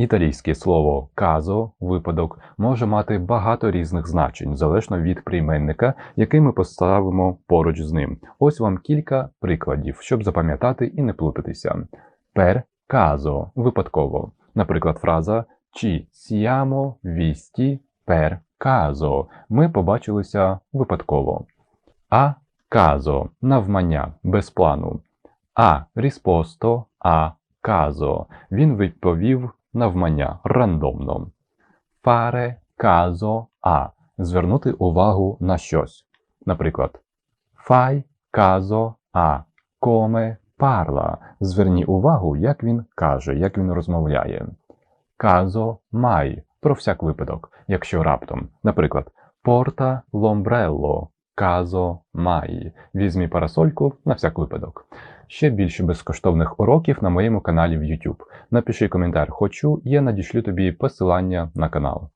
Італійське слово казо, випадок, може мати багато різних значень, залежно від прийменника, який ми поставимо поруч з ним. Ось вам кілька прикладів, щоб запам'ятати і не плутатися. Per caso – випадково. Наприклад, фраза Ci siamo visti per caso. Ми побачилися випадково. А caso – навмання, без плану. А risposto a caso. Він відповів навмання, рандомно. Fare caso a. Звернути увагу на щось. Наприклад, fai caso a come parla. Зверні увагу, як він каже, як він розмовляє. Caso mai. Про всяк випадок, якщо раптом. Наприклад, porta l'ombrello. Caso mai. Візьмі парасольку на всяк випадок. Ще більше безкоштовних уроків на моєму каналі в YouTube. Напиши коментар хочу, я надішлю тобі посилання на канал.